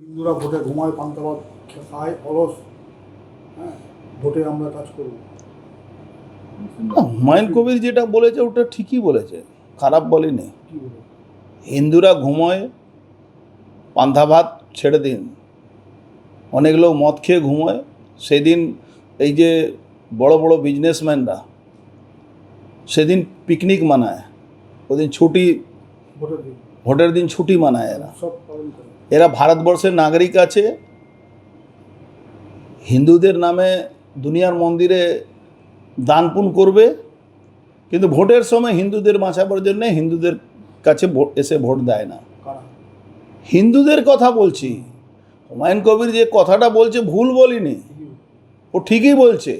হিন্দুরা ভোটে ঘুমায় পান্তাবাদ খায় অলস হ্যাঁ ভোটে আমরা কাজ করব। হুমায়ুন কবির যেটা বলেছে ওটা ঠিকই বলেছে। খারাপ বলেনি। হিন্দুরা ঘুমোয় পান্থা ভাত ছেড়ে দিন। অনেক লোক মদ খেয়ে ঘুমোয়। সেদিন এই যে বড় বড় বিজনেসম্যানরা সেদিন পিকনিক মানায়। ওদিন ছুটি ভোটের দিন ছুটি মানায় এরা। এরা ভারতবর্ষের নাগরিক আছে। হিন্দুদের নামে দুনিয়ার মন্দিরে দান পুন করবে। কিন্তু ভোটের সময় হিন্দুদের বাঁচাবার জন্য হিন্দুদের কাছে ভোট এসে ভোট দেয় না। হিন্দুদের কথা বলছি। হুমায়ুন কবির যে কথাটা বলছে ভুল বলিনি। ও ঠিকই বলছে।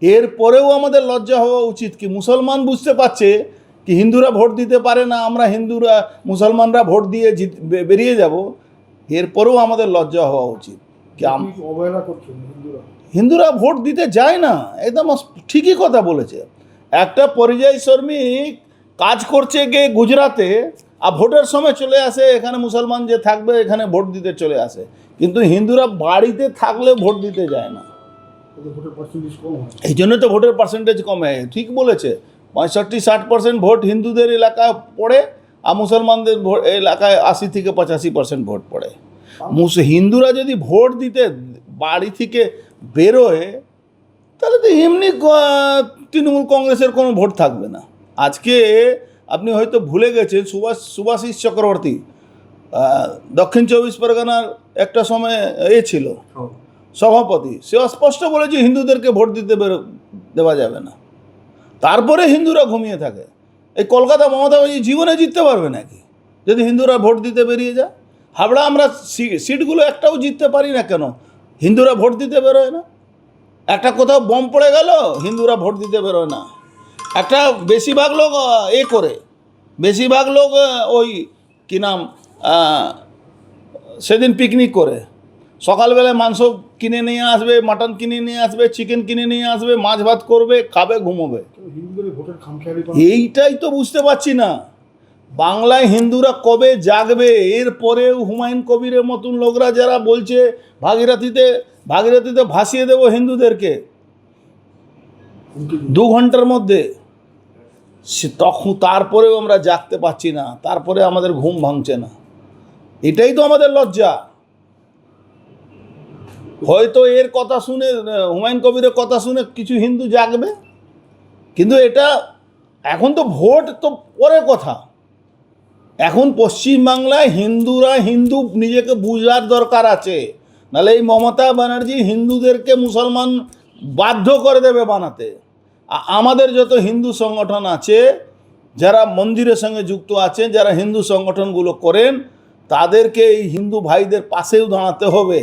এরপরেও আমাদের লজ্জা হওয়া উচিত কি মুসলমান বুঝতে পারছে কি হিন্দুরা ভোট দিতে পারে না আমরা হিন্দুরা মুসলমানরা ভোট দিয়ে জিত বেরিয়ে যাব এরপরেও আমাদের লজ্জা হওয়া উচিত। কি অবহেলা করছেন হিন্দুরা? হিন্দুরা ভোট দিতে যায় না একদম ঠিকই কথা বলেছে। একটা পরিযায়ী শ্রমিক কাজ করছে গিয়ে গুজরাতে আর ভোটের সময় চলে আসে এখানে মুসলমান যে থাকবে এখানে ভোট দিতে চলে আসে। কিন্তু হিন্দুরা বাড়িতে থাকলে ভোট দিতে যায় না। এই জন্য তো ভোটের পার্সেন্টেজ কমে ঠিক বলেছে। পঁয়ষট্টি ষাট পার্সেন্ট ভোট হিন্দুদের এলাকায় পড়ে আর মুসলমানদের এলাকায় আশি থেকে পঁচাশি পার্সেন্ট ভোট পড়ে। মুস হিন্দুরা যদি ভোট দিতে বাড়ি থেকে বেরোয় তাহলে তো এমনি তৃণমূল কংগ্রেসের কোনো ভোট থাকবে না। আজকে আপনি হয়তো ভুলে গেছেন সুভাষ সুভাষিস চক্রবর্তী দক্ষিণ চব্বিশ পরগনার একটা সময় এ ছিল। সভাপতি। সে স্পষ্ট বলেছে হিন্দুদেরকে ভোট দিতে বেরো দেওয়া যাবে না। তারপরে হিন্দুরা ঘুমিয়ে থাকে। এই কলকাতা মমতা জীবনে জিততে পারবে নাকি? যদি হিন্দুরা ভোট দিতে বেরিয়ে যায়? হাবড়া আমরা সিটগুলো একটাও জিততে পারি না কেন? হিন্দুরা ভোট দিতে বেরোয় না। একটা কোথাও বম পড়ে গেল, হিন্দুরা ভোট দিতে বেরোয় না। একটা বেশিরভাগ লোক এ করে। বেশিরভাগ লোক ওই কী নাম সেদিন পিকনিক করে। সকালবেলায় মাংস কিনে নিয়ে আসবে মাটন কিনে নিয়ে আসবে চিকেন কিনে নিয়ে আসবে মাছ ভাত করবে খাবে ঘুমোবে। এইটাই তো বুঝতে পারছি না। বাংলায় হিন্দুরা কবে জাগবে? এরপরেও হুমায়ুন কবিরের মতন লোকরা যারা বলছে ভাগীরথীতে ভাগীরথীতে ভাসিয়ে দেবো হিন্দুদেরকে। দু ঘণ্টার মধ্যে। সে তখন তারপরেও আমরা জাগতে পারছি না। তারপরে আমাদের ঘুম ভাঙছে না। এটাই তো আমাদের লজ্জা। হয়তো এর কথা শুনে হুমায়ুন কবিরের কথা শুনে কিছু হিন্দু জাগবে। কিন্তু এটা এখন তো ভোট তো পরে কথা। এখন পশ্চিমবাংলায় হিন্দুরা হিন্দু নিজেকে বুঝার দরকার আছে। নাহলে এই মমতা ব্যানার্জি হিন্দুদেরকে মুসলমান বাধ্য করে দেবে বানাতে। আমাদের যত হিন্দু সংগঠন আছে, যারা মন্দিরের সঙ্গে যুক্ত আছে যারা হিন্দু সংগঠনগুলো করেন, তাদেরকে এই হিন্দু ভাইদের পাশেও দাঁড়াতে হবে।